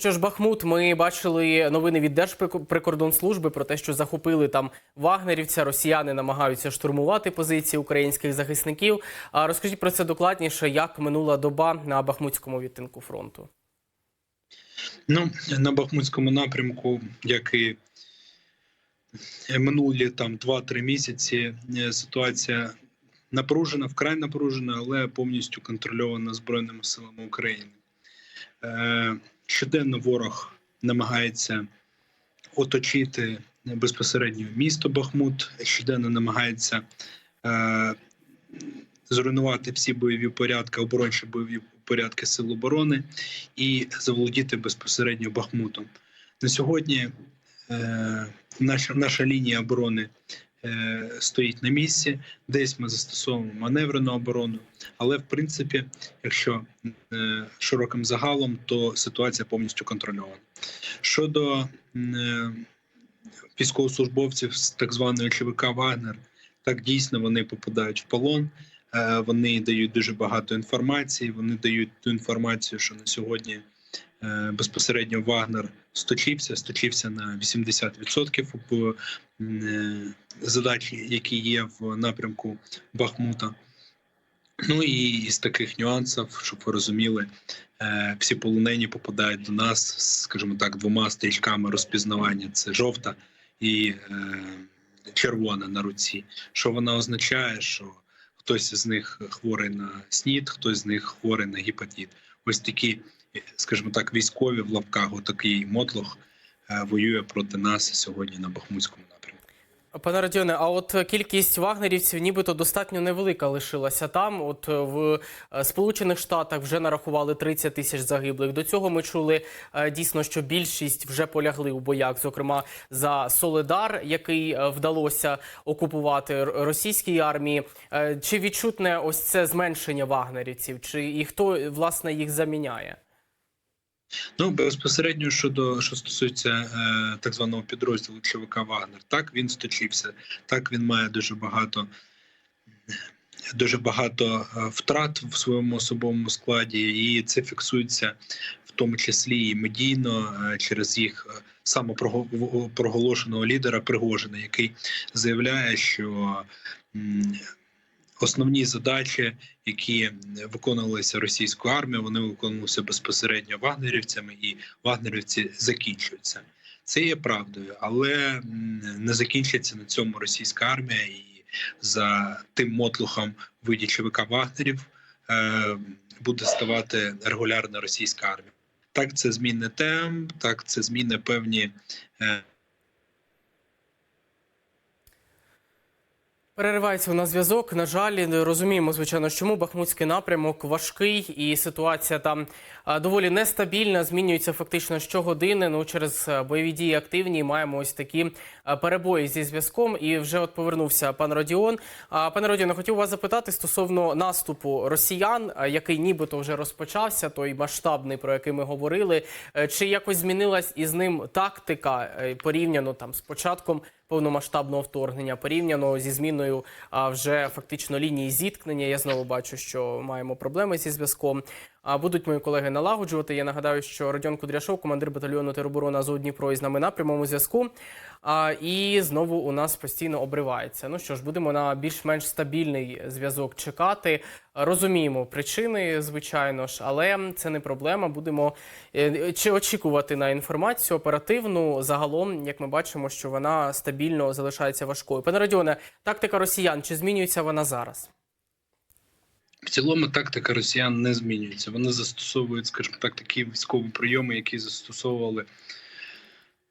Що ж, Бахмут, ми бачили новини від Держприкордонслужби про те, що захопили там вагнерівця. Росіяни намагаються штурмувати позиції українських захисників. А розкажіть про це докладніше, як минула доба на Бахмутському відтинку фронту. Ну, на Бахмутському напрямку, як і минулі там 2-3 місяці, е, ситуація напружена, вкрай напружена, але повністю контрольована Збройними силами України. Щоденно ворог намагається оточити безпосередньо місто Бахмут, щоденно намагається е, зруйнувати всі бойові порядки, оборончі бойові порядки Сил оборони і заволодіти безпосередньо Бахмутом. На сьогодні е, наша, наша лінія оборони стоїть на місці. Десь ми застосовуємо маневрену оборону, але в принципі, якщо е, широким загалом, то ситуація повністю контрольована. Щодо е, військовослужбовців з так званої ЧВК Вагнер, так дійсно вони попадають в полон. Е, Вони дають дуже багато інформації. Вони дають ту інформацію, що на сьогодні е, безпосередньо Вагнер сточився, сточився на 80% в е, задачі, які є в напрямку Бахмута. Ну і з таких нюансів, щоб ви розуміли, е, всі полонені попадають до нас, скажімо так, двома стрічками розпізнавання: це жовта і е, червона на руці. Що вона означає? Що хтось з них хворий на СНІД, хтось з них хворий на гепатит. Ось такі, скажімо так, військові в лапках, отакий мотлох е, воює проти нас сьогодні на Бахмутському напрямку. Пане Радіоне, а от кількість вагнерівців нібито достатньо невелика лишилася там. От в е, Сполучених Штатах вже нарахували 30 тисяч загиблих. До цього ми чули е, дійсно, що більшість вже полягли у боях, зокрема за Соледар, який е, вдалося окупувати російській армії. Е, Чи відчутне ось це зменшення вагнерівців? Чи і хто власне їх заміняє? Ну безпосередньо щодо що стосується е, так званого підрозділу ЧВК Вагнер, так він сточився, так він має дуже багато. Дуже багато е, втрат в своєму особовому складі, і це фіксується в тому числі і медійно е, через їх е, самопроголошеного лідера Пригожина, який заявляє, що основні задачі, які виконувалися російською армією, вони виконувалися безпосередньо вагнерівцями, і вагнерівці закінчуються. Це є правдою, але не закінчиться на цьому російська армія, і за тим мотлухом виді ЧВК Вагнерів е, буде ставати регулярна російська армія. Так, це змінне темп, так це зміни певні Переривається у нас зв'язок. На жаль, розуміємо, звичайно, чому Бахмутський напрямок важкий, і ситуація там доволі нестабільна. Змінюється фактично щогодини. Ну через бойові дії активні маємо ось такі перебої зі зв'язком. І вже от повернувся пан Родіон. Пане Родіоне, хотів вас запитати стосовно наступу росіян, який нібито вже розпочався, той масштабний, про який ми говорили. Е, Чи якось змінилась із ним тактика е, порівняно там з початком? повномасштабного вторгнення порівняно зі зміною вже фактично лінії зіткнення. Я знову бачу, що маємо проблеми зі зв'язком. А будуть мої колеги налагоджувати. Я нагадаю, що Родіон Кудряшов, командир батальйону тероборони Азов Дніпро, із нами на прямому зв'язку. І знову у нас постійно обривається. Ну що ж, будемо на більш-менш стабільний зв'язок чекати. Розуміємо причини, звичайно ж, але це не проблема. Будемо е, чи очікувати на інформацію оперативну. Загалом, як ми бачимо, що вона стабільно залишається важкою. Пане Радіоне, тактика росіян чи змінюється вона зараз? В цілому тактика росіян не змінюється. Вони застосовують, скажімо так, такі військові прийоми, які застосовували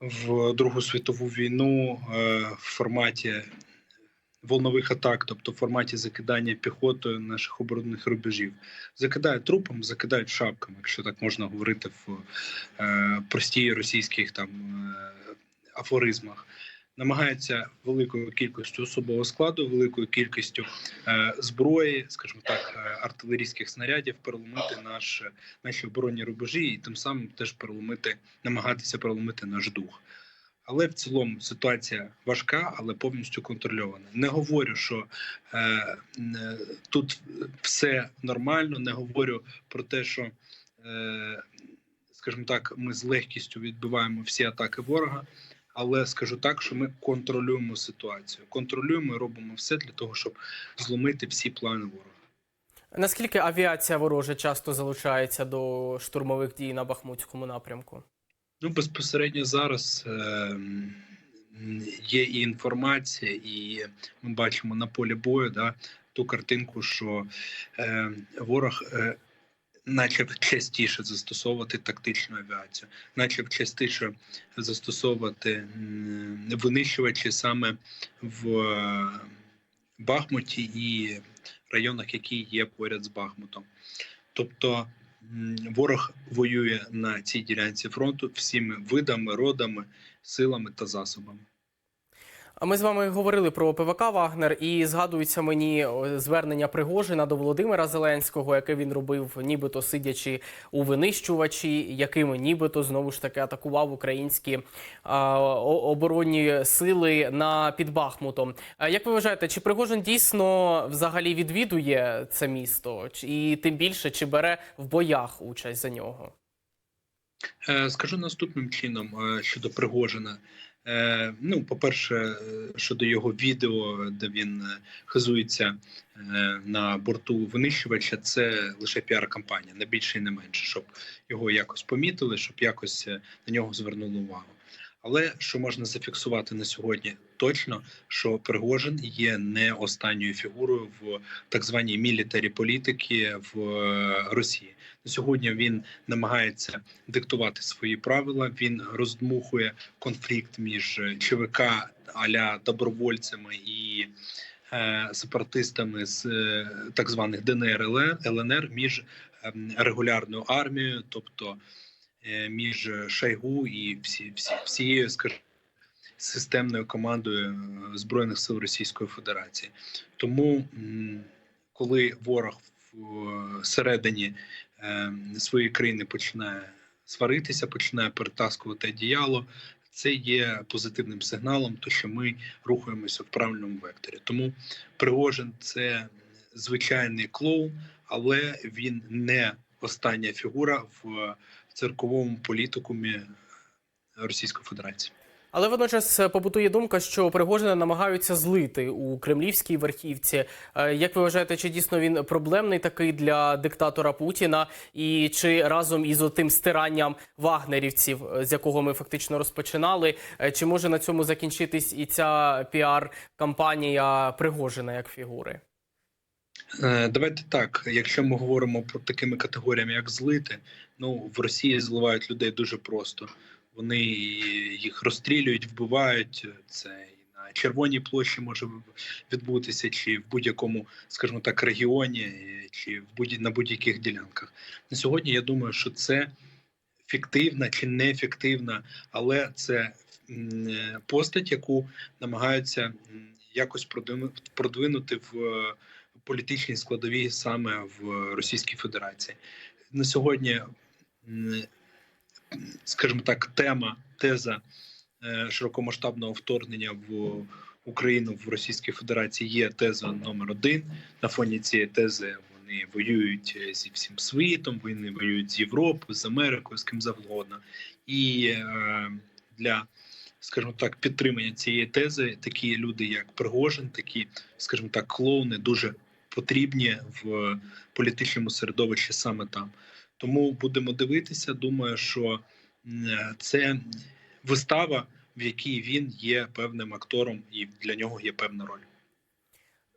в Другу світову війну е, в форматі волнових атак, тобто в форматі закидання піхотою наших оборонних рубежів. Закидають трупом, закидають шапками, якщо так можна говорити в е, простій російських там е, афоризмах. Намагаються великою кількістю особового складу, великою кількістю е, зброї, скажімо так, е, артилерійських снарядів переломити наш, наші оборонні рубежі і тим самим теж переломити, намагатися переломити наш дух. Але в цілому ситуація важка, але повністю контрольована. Не говорю, що е, е, тут все нормально. Не говорю про те, що е, скажімо так, ми з легкістю відбиваємо всі атаки ворога. Але скажу так, що ми контролюємо ситуацію. Контролюємо і робимо все для того, щоб зломити всі плани ворога. Наскільки авіація ворожа часто залучається до штурмових дій на Бахмутському напрямку? Ну, безпосередньо зараз е, є і інформація, і ми бачимо на полі бою да, ту картинку, що е, ворог е, почав частіше застосовувати тактичну авіацію, почав частіше застосовувати винищувачі саме в е, Бахмуті і районах, які є поряд з Бахмутом. Тобто ворог воює на цій ділянці фронту всіми видами, родами, силами та засобами. А ми з вами говорили про ПВК Вагнер, і згадується мені звернення Пригожина до Володимира Зеленського, яке він робив, нібито сидячи у винищувачі, якими нібито знову ж таки атакував українські а, оборонні сили на під Бахмутом. Як ви вважаєте, чи Пригожин дійсно взагалі відвідує це місто, і тим більше чи бере в боях участь за нього? Е, Скажу наступним чином е, щодо Пригожина. Е, Ну, по-перше, е, щодо його відео, де він е, хизується на борту винищувача, це лише піар-кампанія, не більше і не менше, щоб його якось помітили, щоб якось на нього звернули увагу. Але що можна зафіксувати на сьогодні точно, що Пригожин є не останньою фігурою в так званій мілітарі політики в е, Росії. На сьогодні він намагається диктувати свої правила. Він роздмухує конфлікт між ЧВК аля добровольцями і е, сепаратистами з е, так званих ДНР ЛНР між ем, регулярною армією, тобто е, між Шайгу і всі, всі всією скажімо, системною командою е, збройних сил Російської Федерації. Тому, коли ворог в середині е, своєї країни починає сваритися, починає перетаскувати одіяло. Це є позитивним сигналом, то що ми рухаємося в правильному векторі. Тому Пригожин це звичайний клоун, але він не остання фігура в цирковому політикумі Російської Федерації. Але водночас е, побутує думка, що Пригожина намагаються злити у кремлівській верхівці. Е, Як ви вважаєте, чи дійсно він проблемний такий для диктатора Путіна, і чи разом із тим стиранням вагнерівців, е, з якого ми фактично розпочинали, чи може на цьому закінчитись і ця піар-кампанія Пригожина як фігури? Е, Давайте так. Якщо ми говоримо про такими категоріями, як злити, ну в Росії зливають людей дуже просто. Вони їх розстрілюють, вбивають. Це і на червоній площі може відбутися, чи в будь-якому, скажімо так, регіоні, чи в будь на будь-яких ділянках. На сьогодні я думаю, що це фіктивна чи неефективна, але це постать, яку намагаються якось продвину- продвинути в політичній складовій саме в Російській Федерації. На сьогодні, скажімо так, тема, теза е, широкомасштабного вторгнення в Україну в Російській Федерації є теза номер один. На фоні цієї тези вони воюють зі всім світом, вони воюють з Європою, з Америкою, з ким завгодно. І е, для скажімо так, підтримання цієї тези такі люди, як Пригожин, такі, скажімо так, клоуни дуже потрібні в політичному середовищі саме там. Тому будемо дивитися. Думаю, що це вистава, в якій він є певним актором, і для нього є певна роль.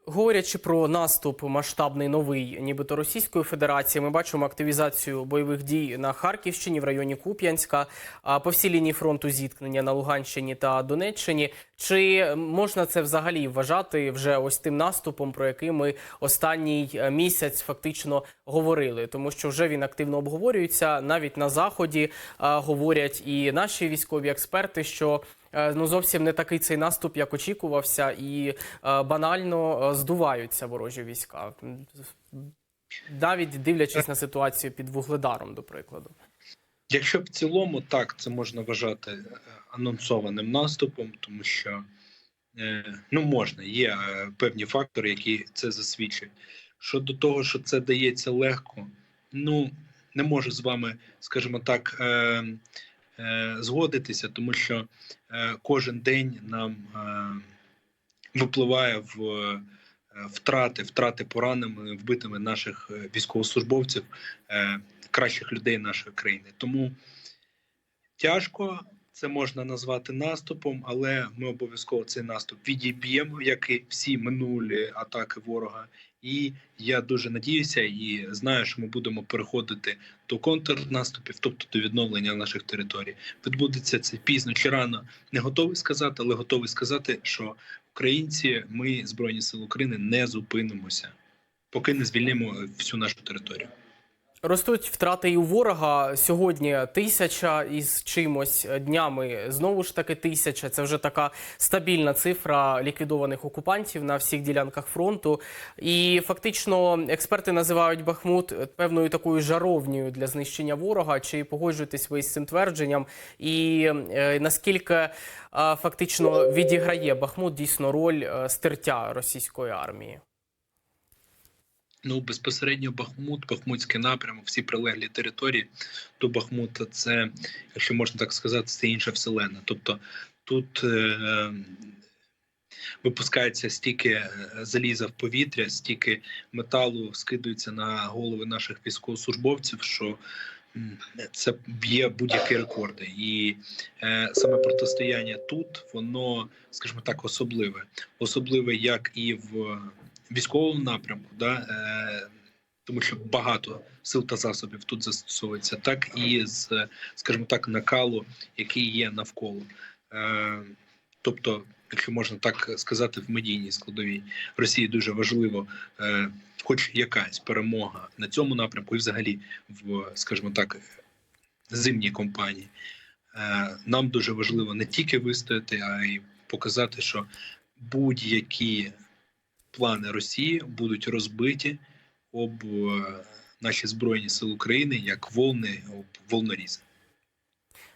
Говорячи про наступ масштабний новий, нібито Російської Федерації, ми бачимо активізацію бойових дій на Харківщині в районі Куп'янська, а по всій лінії фронту зіткнення на Луганщині та Донеччині. Чи можна це взагалі вважати вже ось тим наступом, про який ми останній е, місяць фактично говорили? Тому що вже він активно обговорюється навіть на заході. Говорять і наші військові експерти, що ну зовсім не такий цей наступ, як очікувався, і е, банально е, здуваються ворожі війська, навіть дивлячись на ситуацію під вугледаром, до прикладу. Якщо в цілому так це можна вважати е, анонсованим наступом, тому що е, ну можна, є е, певні фактори, які це засвідчують. Щодо того, що це дається легко, ну не можу з вами, скажімо так, е, е, згодитися, тому що е, кожен день нам е, випливає в е, втрати, втрати пораненими, вбитими наших е, військовослужбовців, е, кращих людей нашої країни. Тому тяжко. Це можна назвати наступом, але ми обов'язково цей наступ відіб'ємо, як і всі минулі атаки ворога. І я дуже надіюся і знаю, що ми будемо переходити до контрнаступів, тобто до відновлення наших територій. Відбудеться це пізно чи рано. Не готовий сказати, але готовий сказати, що українці, ми збройні сили України, не зупинимося, поки не звільнимо всю нашу територію. Ростуть втрати і у ворога. Сьогодні тисяча із чимось днями. Знову ж таки, тисяча. Це вже така стабільна цифра ліквідованих окупантів на всіх ділянках фронту. І фактично експерти називають Бахмут певною такою жаровнею для знищення ворога. Чи погоджуєтесь ви з цим твердженням? І е, наскільки е, фактично відіграє Бахмут дійсно роль е, стертя російської армії? Ну, безпосередньо Бахмут, Бахмутський напрямок, всі прилеглі території до Бахмута, це, якщо можна так сказати, це інша вселена. Тобто тут е, випускається стільки е, заліза в повітря, стільки металу скидується на голови наших військовослужбовців, що це б'є будь-які рекорди. І е, саме протистояння тут, воно, скажімо так, особливе. Особливе як і в військовому напрямку, да, е, тому що багато сил та засобів тут застосовується, так і з, скажімо так, накалу, який є навколо. Е, тобто, якщо можна так сказати, в медійній складовій Росії дуже важливо, е, хоч якась перемога на цьому напрямку, і взагалі в, скажімо так, зимній компанії. Е, нам дуже важливо не тільки вистояти, а й показати, що будь-які плани Росії будуть розбиті об е, наші збройні сили України як волни об волнорізи.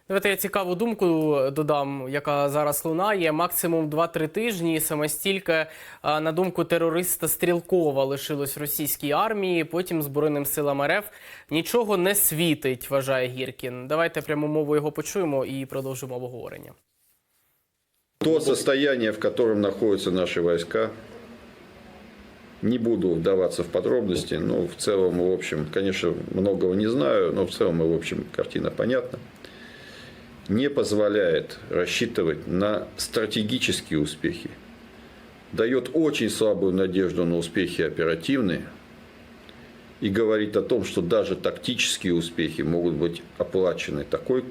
Давайте я цікаву думку додам, яка зараз лунає. Максимум 2-3 тижні. Саме стільки, на думку терориста Стрілкова, лишилось російській армії. Потім Збройним силам РФ нічого не світить, вважає Гіркін. Давайте пряму мову його почуємо і продовжимо обговорення. То состояние, в котором находятся наши войска, не буду вдаваться в подробности, но в целом, в общем, конечно, многого не знаю, но в целом, в общем, картина понятна. Не позволяет рассчитывать на стратегические успехи. Дает очень слабую надежду на успехи оперативные и говорит о том, что даже тактические успехи могут быть оплачены такой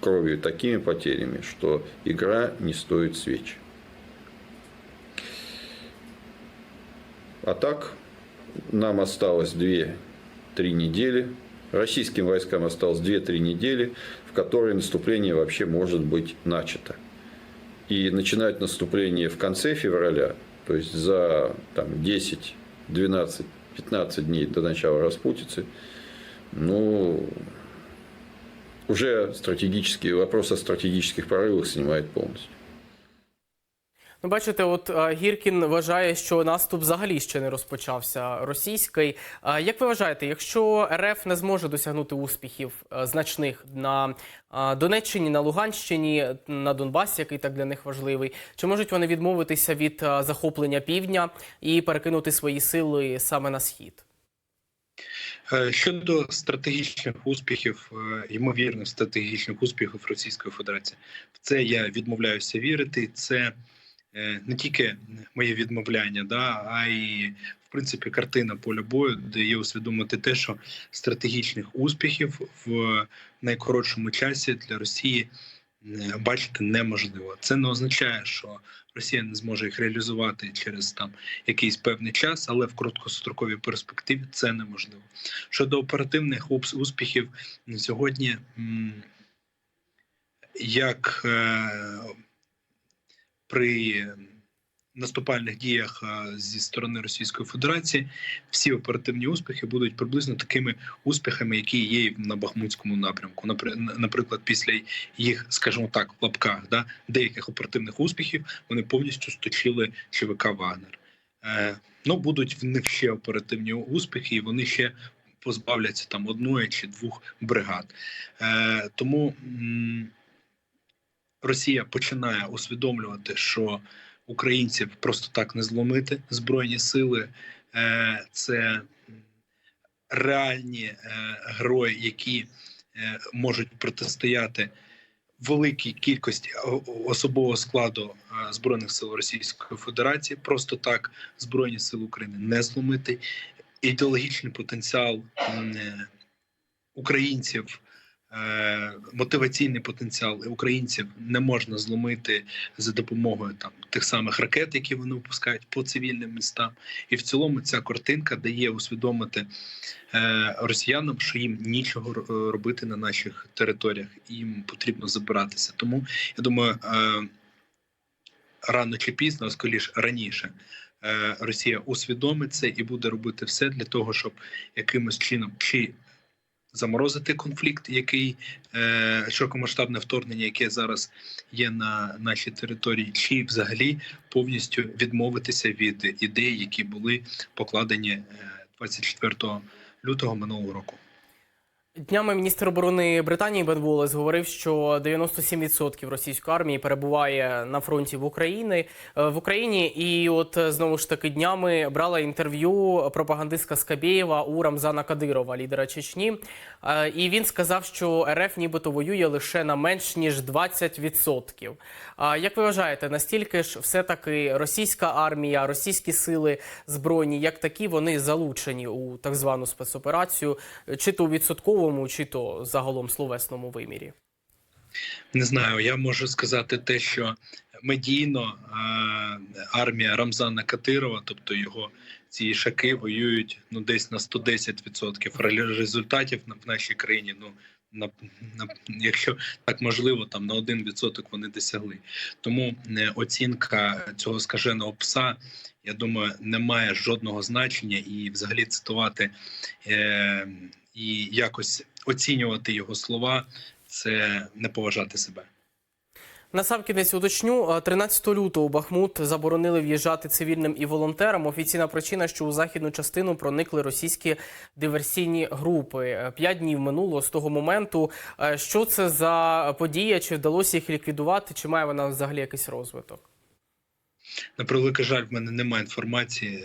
кровью, такими потерями, что игра не стоит свеч. А так, нам осталось 2-3 недели, российским войскам осталось 2-3 недели, в которые наступление вообще может быть начато. И начинать наступление в конце февраля, то есть за там, 10, 12, 15 дней до начала распутицы, ну, уже стратегический вопрос о стратегических прорывах снимает полностью. Ну, бачите, от е, Гіркін вважає, що наступ взагалі ще не розпочався російський. Е, Як ви вважаєте, якщо РФ не зможе досягнути успіхів е, значних на Донеччині, на Луганщині, на Донбасі, який так для них важливий, чи можуть вони відмовитися від захоплення півдня і перекинути свої сили саме на схід? Щодо стратегічних успіхів, ймовірних стратегічних успіхів Російської Федерації, в це я відмовляюся вірити. Це не тільки моє відмовляння, да, а й в принципі картина поля бою, де є усвідомити те, що стратегічних успіхів в найкоротшому часі для Росії е, бачити неможливо. Це не означає, що Росія не зможе їх реалізувати через там якийсь певний час, але в короткостроковій перспективі це неможливо. Щодо оперативних успіхів сьогодні, як е, при наступальних діях е, зі сторони Російської Федерації, всі оперативні успіхи будуть приблизно такими успіхами, які є на Бахмутському напрямку. Напри- Наприклад, після їх, скажімо так, в лапках, да, деяких оперативних успіхів вони повністю сточили ЧВК Вагнер. Е, ну, будуть в них ще оперативні успіхи, і вони ще позбавляться там одної чи двох бригад. Е, тому м, Росія починає усвідомлювати, що українців просто так не зломити. Збройні сили е, це реальні е, герої, які е, можуть протистояти великій кількості особового складу збройних сил Російської Федерації. Просто так збройні сили України не зломити. Ідеологічний потенціал українців. Е, Мотиваційний потенціал українців не можна зломити за допомогою там тих самих ракет, які вони випускають по цивільним містам, і в цілому ця картинка дає усвідомити е, росіянам, що їм нічого робити на наших територіях, їм потрібно забиратися. Тому я думаю, е, рано чи пізно, а скоріше раніше, Росія усвідомить це і буде робити все для того, щоб якимось чином чи заморозити конфлікт, який е, широкомасштабне вторгнення, яке зараз є на нашій території, чи взагалі повністю відмовитися від ідей, які були покладені е, 24 лютого минулого року. Днями міністр оборони Британії Бен Волес говорив, що 97% російської армії перебуває на фронті в Україні е, в Україні. І от е, знову ж таки днями брала інтерв'ю пропагандистка Скабєєва у Рамзана Кадирова, лідера Чечні. Е, І він сказав, що РФ нібито воює лише на менш ніж 20%. А як ви вважаєте, настільки ж все таки російська армія, російські сили збройні, як такі, вони залучені у так звану спецоперацію, чи то у відсотковому, чи то загалом словесному вимірі? Не знаю, я можу сказати те, що медійно армія Рамзана Катирова, тобто його ці шаки воюють ну десь на 110%. Ре- результатів в нашій країні. Ну на, на якщо так можливо, там на 1% вони досягли. Тому е, оцінка цього скаженого пса, я думаю, не має жодного значення і взагалі цитувати е, і якось оцінювати його слова це не поважати себе. Насамкінець уточню, е, 13 лютого у Бахмут заборонили в'їжджати цивільним і волонтерам. Офіційна причина, що у західну частину проникли російські диверсійні групи. Е, П'ять днів минуло з того моменту. Е, Що це за подія? Чи вдалося їх ліквідувати? Чи має вона взагалі якийсь розвиток? На превеликий жаль, в мене немає інформації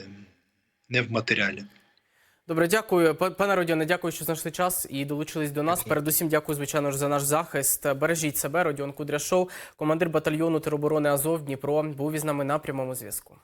не в матеріалі. Добре, дякую, Па- пане Родіоне. Дякую, що знайшли час і долучились до нас. Передусім, дякую, звичайно ж, за наш захист. Бережіть себе. Родіон Кудряшов, командир батальйону тероборони Азов Дніпро, був із нами на прямому зв'язку.